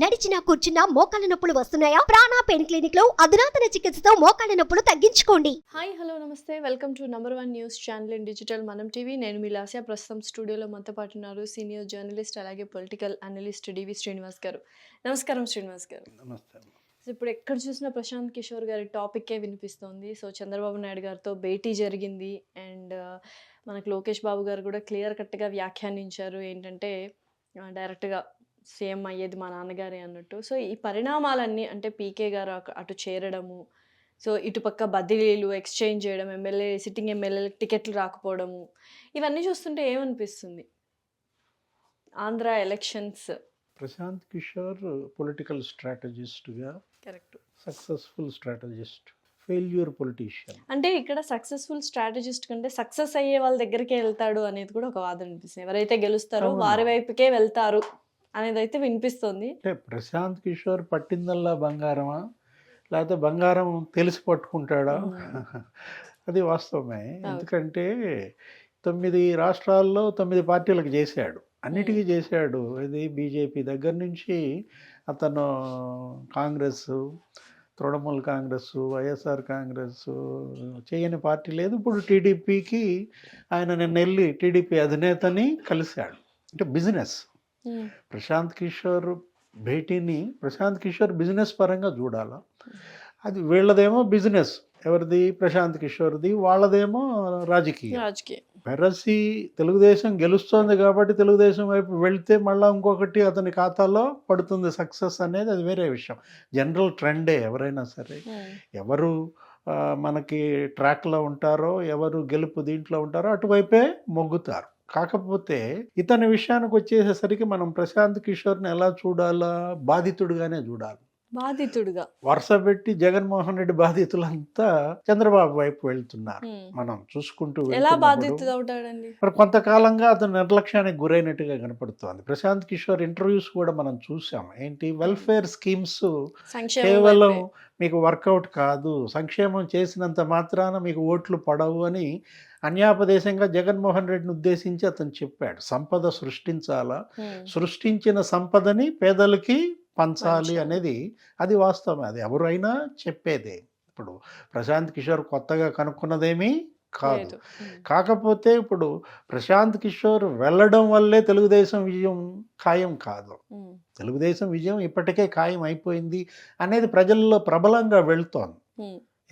నడిచినా కూర్చున్నా మోకాళ్ళ నొప్పులు వస్తున్నాయా? ప్రాణా పెయిన్ క్లినిక్లో అధునాతన చికిత్సతో మోకాళ్ళ నొప్పులు తగ్గించుకోండి. హాయ్ హలో నమస్తే. Welcome to number one news channel in digital Manam TV. నేను మీ లాస్యా. ప్రస్తుతం స్టూడియోలో మనతో పాటు ఉన్నారు సీనియర్ జర్నలిస్ట్ అలాగే పొలిటికల్ అనలిస్ట్ డివి శ్రీనివాస్ గారు. నమస్కారం శ్రీనివాస్ గారు. నమస్తే సో ఇప్పుడు ఎక్కడ చూసినా ప్రశాంత్ కిషోర్ గారి టాపిక్కే వినిపిస్తోంది. సో చంద్రబాబు నాయుడు గారితో భేటీ జరిగింది. అండ్ మనకు లోకేష్ బాబు గారు కూడా క్లియర్ కట్గా వ్యాఖ్యానించారు. ఏంటంటే డైరెక్ట్గా సీఎం అయ్యేది మా నాన్నగారే అన్నట్టు. సో ఈ పరిణామాలన్నీ అంటే పీకే గారు అటు చేరడము సో ఇటుపక్క బదిలీలు ఎక్స్చేంజ్ చేయడం ఎమ్మెల్యే సిట్టింగ్ ఎమ్మెల్యేలకు టికెట్లు రాకపోవడము ఇవన్నీ చూస్తుంటే ఏమనిపిస్తుంది? Andhra elections. Prashant Kishor political స్ట్రాటజిస్ట్గా correct. Successful strategist failure politician. అంటే ఇక్కడ సక్సెస్ఫుల్ స్ట్రాటజిస్ట్ కంటే సక్సెస్ అయ్యే వాళ్ళ దగ్గరికే వెళ్తాడు అనేది కూడా ఒక వాదన వినిపిస్తుంది ఎవరైతే గెలుస్తారో. వారి వైపుకే వెళ్తారు. అనేది అయితే వినిపిస్తుంది. అంటే ప్రశాంత్ కిషోర్ పట్టిందల్లా బంగారమా? లేకపోతే బంగారం తెలిసి పట్టుకుంటాడా? అది వాస్తవమే. ఎందుకంటే తొమ్మిది రాష్ట్రాల్లో తొమ్మిది పార్టీలకు చేశాడు. అన్నిటికీ చేశాడు. ఇది బీజేపీ దగ్గర నుంచి అతను కాంగ్రెస్ తృణమూల్ కాంగ్రెస్ వైఎస్ఆర్ కాంగ్రెస్ చేయని పార్టీ లేదు. ఇప్పుడు టీడీపీకి ఆయన నిన్న వెళ్ళి టీడీపీ అధినేతని కలిశాడు. అంటే బిజినెస్. ప్రశాంత్ కిషోర్ భేటీని ప్రశాంత్ కిషోర్ బిజినెస్ పరంగా చూడాలా? అది వీళ్ళదేమో బిజినెస్ ఎవరిది? ప్రశాంత్ కిషోర్ది. వాళ్ళదేమో రాజకీయం. రాజకీయ. పెరసి తెలుగుదేశం గెలుస్తోంది కాబట్టి తెలుగుదేశం వైపు వెళ్తే మళ్ళీ ఇంకొకటి అతని ఖాతాలో పడుతుంది సక్సెస్ అనేది అది వేరే విషయం. జనరల్ ట్రెండే ఎవరైనా సరే. ఉమ్, ఎవరు మనకి ట్రాక్లో ఉంటారో ఎవరు గెలుపు దీంట్లో ఉంటారో అటువైపే మొగ్గుతారు. కాకపోతే ఇతని విషయానికి వచ్చేసేసరికి మనం ప్రశాంత్ కిషోర్ని ఎలా చూడాలా? బాధితుడిగానే చూడాలి. బాధితుడుగా. వరుస పెట్టి జగన్మోహన్ రెడ్డి బాధితులంతా చంద్రబాబు వైపు వెళ్తున్నారు. మనం చూసుకుంటూ ఎలా బాధితుడు అవుతాడండి మరి కొంతకాలంగా అతను నిర్లక్ష్యానికి గురైనట్టుగా కనపడుతోంది. ప్రశాంత్ కిషోర్ ఇంటర్వ్యూస్ కూడా మనం చూసాం ఏంటి? వెల్ఫేర్ స్కీమ్స్ కేవలం. మీకు వర్కౌట్ కాదు. సంక్షేమం చేసినంత మాత్రాన మీకు ఓట్లు పడవు అని అన్యాపదేశంగా జగన్మోహన్ రెడ్డిని ఉద్దేశించి అతను చెప్పాడు. సంపద సృష్టించాలా? సృష్టించిన సంపదని పేదలకి పంచాలి. అనేది అది వాస్తవం అది ఎవరైనా చెప్పేదే. ఇప్పుడు ప్రశాంత్ కిషోర్ కొత్తగా కనుక్కున్నదేమీ కాదు. కాకపోతే ఇప్పుడు ప్రశాంత్ కిషోర్ వెళ్ళడం వల్లే తెలుగుదేశం విజయం ఖాయం కాదు. తెలుగుదేశం విజయం ఇప్పటికే ఖాయం అయిపోయింది అనేది ప్రజల్లో ప్రబలంగా వెళ్తోంది.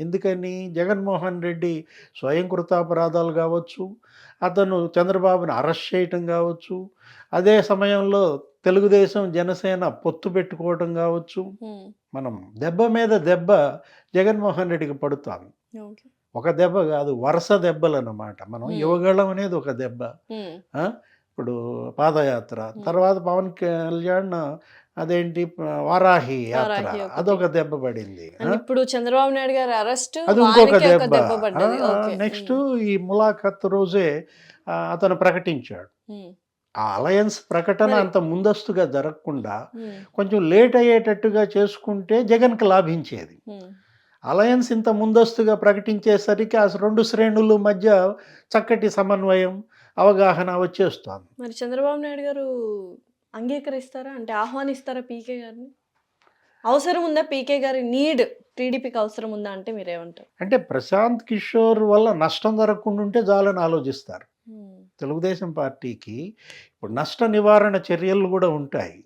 ఎందుకని? జగన్మోహన్ రెడ్డి స్వయం కృతాపరాధాలు కావచ్చు అతను చంద్రబాబుని అరెస్ట్ చేయటం కావచ్చు అదే సమయంలో తెలుగుదేశం జనసేన పొత్తు పెట్టుకోవటం కావచ్చు. మనం దెబ్బ మీద దెబ్బ జగన్మోహన్ రెడ్డికి పడుతుంది. ఒక దెబ్బ కాదు వరుస దెబ్బలు అన్నమాట మనం. యువగళం అనేది ఒక దెబ్బ? ఇప్పుడు పాదయాత్ర తర్వాత పవన్ కళ్యాణ్ అదేంటి వారాహి యాత్ర. అదొక దెబ్బ పడింది. ఇప్పుడు చంద్రబాబు నాయుడు గారి అరెస్ట్ అది ఇంకొక దెబ్బ. నెక్స్ట్ ఈ ములాఖత్ రోజే అతను ప్రకటించాడు. ఆ అలయన్స్ ప్రకటన అంత ముందస్తుగా జరగకుండా కొంచెం లేట్ అయ్యేటట్టుగా చేసుకుంటే జగన్కి లాభించేది. అలయన్స్ ఇంత ముందస్తుగా ప్రకటించేసరికి ఆ రెండు శ్రేణుల మధ్య చక్కటి సమన్వయం అవగాహన వచ్చేస్తోంది. మరి చంద్రబాబు నాయుడు గారు అంగీకరిస్తారా? అంటే ఆహ్వానిస్తారా పీకే గారిని? అవసరం ఉందా పీకే గారి నీడ్? టీడీపీకి అవసరం ఉందా అంటే మీరేమంటారు? అంటే ప్రశాంత్ కిషోర్ వల్ల నష్టం జరగకుండా ఉంటే చాలని ఆలోచిస్తారు. తెలుగుదేశం పార్టీకి ఇప్పుడు నష్ట నివారణ చర్యలు కూడా ఉంటాయి.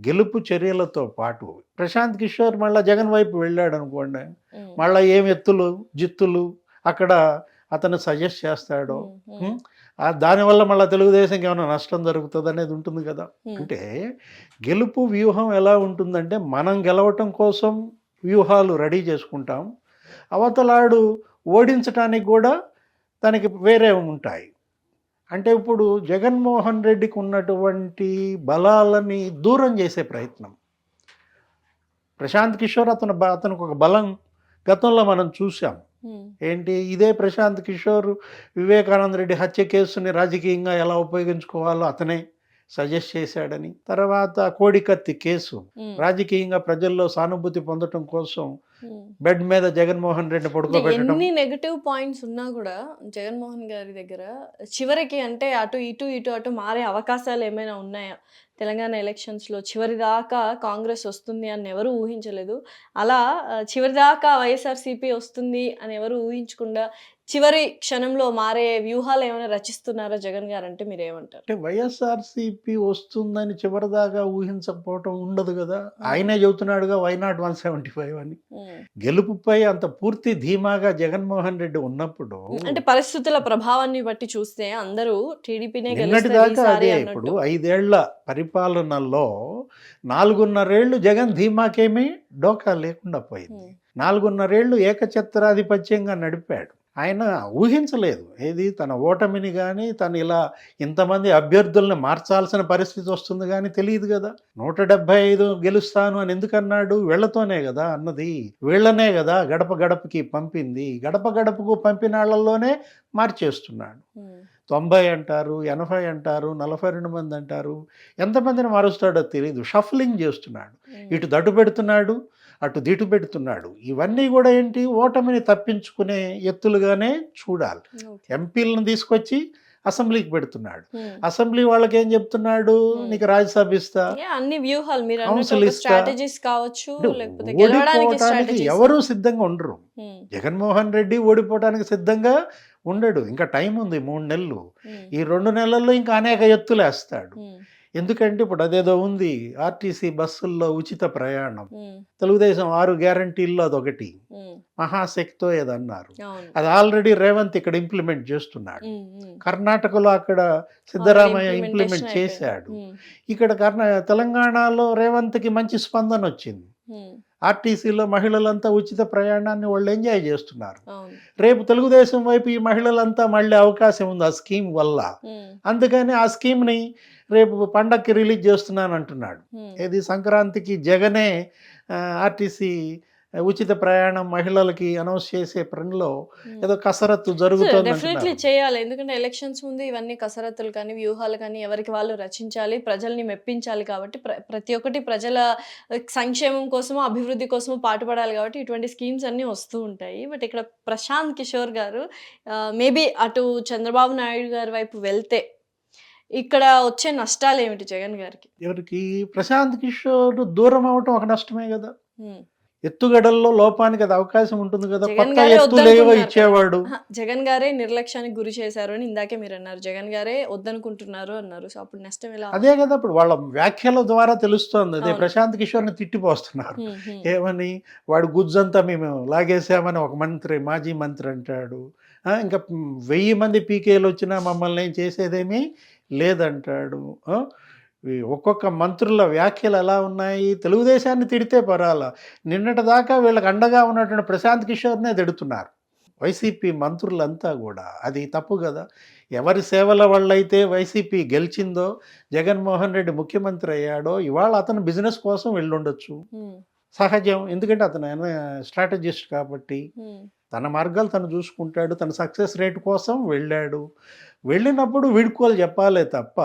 గెలుపు చర్యలతో పాటు ప్రశాంత్ కిషోర్ మళ్ళీ జగన్ వైపు వెళ్ళాడు అనుకోండి మళ్ళీ ఏం ఎత్తులు జిత్తులు అక్కడ అతను సజెస్ట్ చేస్తాడో దానివల్ల మళ్ళీ తెలుగుదేశంకి ఏమైనా నష్టం జరుగుతుంది అనేది ఉంటుంది కదా. ఉమ్, అంటే గెలుపు వ్యూహం ఎలా ఉంటుందంటే మనం గెలవటం కోసం వ్యూహాలు రెడీ చేసుకుంటాం. అవతలాడు ఓడించడానికి కూడా దానికి వేరే ఉంటాయి. అంటే ఇప్పుడు జగన్మోహన్ రెడ్డికి ఉన్నటువంటి బలాలని దూరం చేసే ప్రయత్నం. ప్రశాంత్ కిషోర్ అతను బ- అతనికి ఒక బలం గతంలో మనం చూసాం ఉమ్, ఏంటి? ఇదే ప్రశాంత్ కిషోర్ వివేకానంద రెడ్డి హత్య కేసుని రాజకీయంగా ఎలా ఉపయోగించుకోవాలో అతనే సజెస్ట్ చేశాడని. తర్వాత కోడికత్తి కేసు. ఉమ్, రాజకీయంగా ప్రజల్లో సానుభూతి పొందటం కోసం ఉమ్. బెడ్ మీద జగన్మోహన్ రెడ్డి పడుకోబెట్టడం. ఎన్ని నెగటివ్ పాయింట్స్ ఉన్నా కూడా జగన్మోహన్ గారి దగ్గర చివరికి అంటే అటు ఇటు ఇటు అటు మారే అవకాశాలు ఏమైనా ఉన్నాయా? తెలంగాణ ఎలక్షన్స్లో చివరి దాకా కాంగ్రెస్ వస్తుంది అని ఎవరు ఊహించలేదు. అలా చివరిదాకా వైఎస్ఆర్సీపీ వస్తుంది అని ఎవరు ఊహించకుండా చివరి క్షణంలో మారే వ్యూహాలు ఏమైనా రచిస్తున్నారా జగన్ గారు అంటే మీరు ఏమంటారు? అంటే వైఎస్ఆర్సీపీ వస్తుందని చివరిదాకా ఊహించకపోవటం ఉండదు కదా. ఆయనే చెబుతున్నాడుగా why not one seventy five అని. ఉమ్. గెలుపుపై అంత పూర్తి ధీమాగా జగన్మోహన్ రెడ్డి ఉన్నప్పుడు అంటే పరిస్థితుల ప్రభావాన్ని బట్టి చూస్తే అందరూ టీడీపీనే దాకా అదే ఇప్పుడు ఐదేళ్ళ పరిపాలనలో నాలుగున్నరేళ్ళు జగన్ ధీమాకేమీ డోకా లేకుండా పోయింది. నాలుగున్నరేళ్ళు ఏకఛత్రాధిపత్యంగా నడిపాడు. ఆయన ఊహించలేదు. ఏది తన ఓటమిని కానీ తను ఇలా ఇంతమంది అభ్యర్థుల్ని మార్చాల్సిన పరిస్థితి వస్తుంది కానీ తెలియదు కదా. నూట డెబ్బై ఐదు గెలుస్తాను అని ఎందుకన్నాడు? వీళ్ళతోనే కదా అన్నది. వీళ్ళనే కదా గడప గడపకి పంపింది. గడప గడపకు పంపిన వాళ్ళల్లోనే మార్చేస్తున్నాడు తొంభై అంటారు ఎనభై అంటారు నలభై రెండు మంది అంటారు. ఎంతమందిని మారుస్తాడో తెలియదు షఫ్లింగ్ చేస్తున్నాడు. ఇటు దటు పెడుతున్నాడు అటు దిటు పెడుతున్నాడు. ఇవన్నీ కూడా ఏంటి? ఓటమిని తప్పించుకునే ఎత్తులుగానే చూడాలి. ఎంపీలను తీసుకొచ్చి అసెంబ్లీకి పెడుతున్నాడు. అసెంబ్లీ వాళ్ళకి ఏం చెప్తున్నాడు? నీకు రాజ్యసభ ఇస్తా. అన్ని వ్యూహాలు. మీరు కావచ్చు ఎవరు సిద్ధంగా ఉండరు. జగన్మోహన్ రెడ్డి ఓడిపోవడానికి సిద్ధంగా ఉండడు. ఇంకా టైం ఉంది మూడు నెలలు. ఈ రెండు నెలల్లో ఇంకా అనేక ఎత్తులు వేస్తాడు ఎందుకంటే ఇప్పుడు అదేదో ఉంది ఆర్టీసీ బస్సుల్లో ఉచిత ప్రయాణం. తెలుగుదేశం ఆరు గ్యారంటీల్లో అదొకటి. మహాశక్తితో ఏదన్నారు. అది ఆల్రెడీ రేవంత్ ఇక్కడ ఇంప్లిమెంట్ చేస్తున్నాడు. కర్ణాటకలో అక్కడ సిద్ధరామయ్య ఇంప్లిమెంట్ చేశాడు. ఇక్కడ కర్ణ తెలంగాణలో రేవంత్కి మంచి స్పందన వచ్చింది. ఆర్టీసీలో మహిళలంతా ఉచిత ప్రయాణాన్ని వాళ్ళు ఎంజాయ్ చేస్తున్నారు. రేపు తెలుగుదేశం వైపు ఈ మహిళలంతా మళ్ళీ అవకాశం ఉంది ఆ స్కీమ్ వల్ల. అందుకని ఆ స్కీమ్ని రేపు పండక్కి రిలీజ్ చేస్తున్నాను అంటున్నాడు. ఇది సంక్రాంతికి జగనే ఆర్టీసీ ఉచిత ప్రయాణం మహిళలకి అనౌన్స్ చేసే పనిలో ఏదో కసరత్తు జరుగుతోంది డెఫినెట్లీ. చేయాలి. ఎందుకంటే ఎలక్షన్స్ ముందు ఇవన్నీ కసరత్తులు కానీ వ్యూహాలు కానీ ఎవరికి వాళ్ళు రచించాలి ప్రజల్ని మెప్పించాలి కాబట్టి ప్ర- ప్రతి ఒక్కటి ప్రజల సంక్షేమం కోసము అభివృద్ధి కోసము పాటుపడాలి కాబట్టి ఇటువంటి స్కీమ్స్ అన్నీ వస్తూ ఉంటాయి. బట్ ఇక్కడ ప్రశాంత్ కిషోర్ గారు మేబీ అటు చంద్రబాబు నాయుడు గారి వైపు వెళ్తే ఇక్కడ వచ్చే నష్టాలు ఏమిటి జగన్ గారికి? ఎవరికి? ప్రశాంత్ కిషోర్ దూరం అవటం ఒక నష్టమే కదా. ఎత్తుగడల్లో లోపానికి అది అవకాశం ఉంటుంది కదా. కొత్త ఎత్తులేవో వద్దనుకున్నారు. ఇచ్చేవాడు. జగన్ గారే నిర్లక్ష్యానికి గురి చేశారు అని ఇందాకే మీరు అన్నారు. జగన్ గారే వద్దనుకుంటున్నారు అన్నారు. సో అప్పుడు నష్టం ఎలా? అదే కదా ఇప్పుడు వాళ్ళ వ్యాఖ్యల ద్వారా తెలుస్తోంది. అదే. ప్రశాంత్ కిషోర్ని తిట్టిపోస్తున్నారు. ఏమని? వాడు గుజ్జంతా మేము లాగేసామని ఒక మంత్రి మాజీ మంత్రి అంటాడు. ఇంకా వెయ్యి మంది పీకేలు వచ్చినా మమ్మల్ని ఏం చేసేదేమీ లేదంటాడు. ఒక్కొక్క మంత్రుల వ్యాఖ్యలు ఎలా ఉన్నాయి? తెలుగుదేశాన్ని తిడితే పరాల నిన్నటి దాకా వీళ్ళకి అండగా ఉన్నటువంటి ప్రశాంత్ కిషోర్నే తిడుతున్నారు. వైసీపీ మంత్రులంతా కూడా. అది తప్పు కదా. ఎవరి సేవల వల్లైతే వైసీపీ గెలిచిందో జగన్మోహన్ రెడ్డి ముఖ్యమంత్రి అయ్యాడో ఇవాళ అతను బిజినెస్ కోసం వెళ్ళుండొచ్చు. సహజం. ఎందుకంటే అతను స్ట్రాటజిస్ట్ కాబట్టి. తన మార్గాలు తను చూసుకుంటాడు తన సక్సెస్ రేట్ కోసం వెళ్ళాడు. వెళ్ళినప్పుడు వీడుకోలు చెప్పాలే తప్ప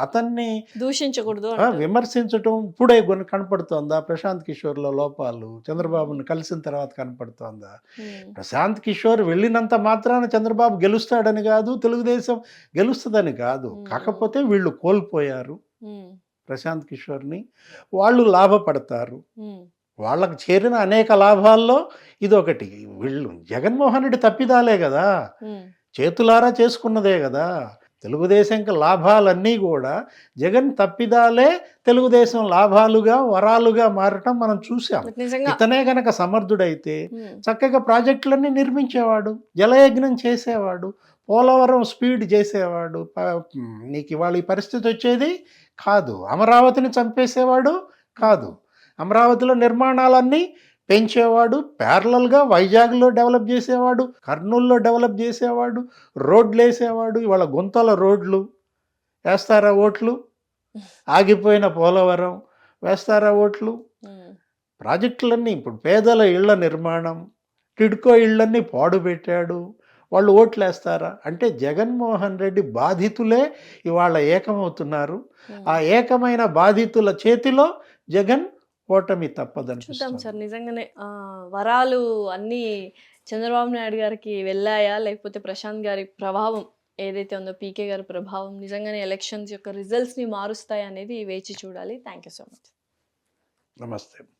అతన్ని దూషించకూడదు. విమర్శించటం ఇప్పుడే కొన్ని కనపడుతోందా? ప్రశాంత్ కిషోర్లో లోపాలు చంద్రబాబును కలిసిన తర్వాత కనపడుతోందా? ప్రశాంత్ కిషోర్ వెళ్ళినంత మాత్రాన చంద్రబాబు గెలుస్తాడని కాదు తెలుగుదేశం గెలుస్తుందని కాదు. కాకపోతే వీళ్ళు కోల్పోయారు. ప్రశాంత్ కిషోర్ని. వాళ్ళు లాభపడతారు. వాళ్ళకి చేరిన అనేక లాభాల్లో ఇదొకటి. వీళ్ళు జగన్మోహన్ రెడ్డి తప్పిదాలే కదా. చేతులారా చేసుకున్నదే కదా. తెలుగుదేశంకి లాభాలన్నీ కూడా జగన్ తప్పిదాలే తెలుగుదేశం లాభాలుగా వరాలుగా మారటం మనం చూసాం ఇతనే గనక సమర్థుడైతే చక్కగా ప్రాజెక్టులన్నీ నిర్మించేవాడు జలయజ్ఞం చేసేవాడు పోలవరం స్పీడ్ చేసేవాడు నీకు ఇవాళ ఈ పరిస్థితి వచ్చేది కాదు. అమరావతిని చంపేసేవాడు కాదు. అమరావతిలో నిర్మాణాలన్నీ పెంచేవాడు ప్యారలల్గా వైజాగ్లో డెవలప్ చేసేవాడు కర్నూలులో డెవలప్ చేసేవాడు రోడ్లు వేసేవాడు ఇవాళ గుంతల రోడ్లు వేస్తారా ఓట్లు ఆగిపోయిన పోలవరం వేస్తారా ఓట్లు. ప్రాజెక్టులన్నీ ఇప్పుడు పేదల ఇళ్ళ నిర్మాణం టిడ్కో ఇళ్ళన్నీ పాడు పెట్టాడు వాళ్ళు ఓట్లేస్తారా అంటే జగన్మోహన్ రెడ్డి బాధితులే ఇవాళ ఏకమవుతున్నారు. ఆ ఏకమైన బాధితుల చేతిలో జగన్ ఓటమి చూద్దాం తప్పదనిపిస్తుంది సార్ నిజంగానే వరాలు అన్నీ చంద్రబాబు నాయుడు గారికి వెళ్ళాయా? లేకపోతే ప్రశాంత్ గారి ప్రభావం ఏదైతే ఉందో పీకే గారి ప్రభావం నిజంగానే ఎలక్షన్స్ యొక్క రిజల్ట్స్ని మారుస్తాయి అనేది వేచి చూడాలి. Thank you so much. నమస్తే.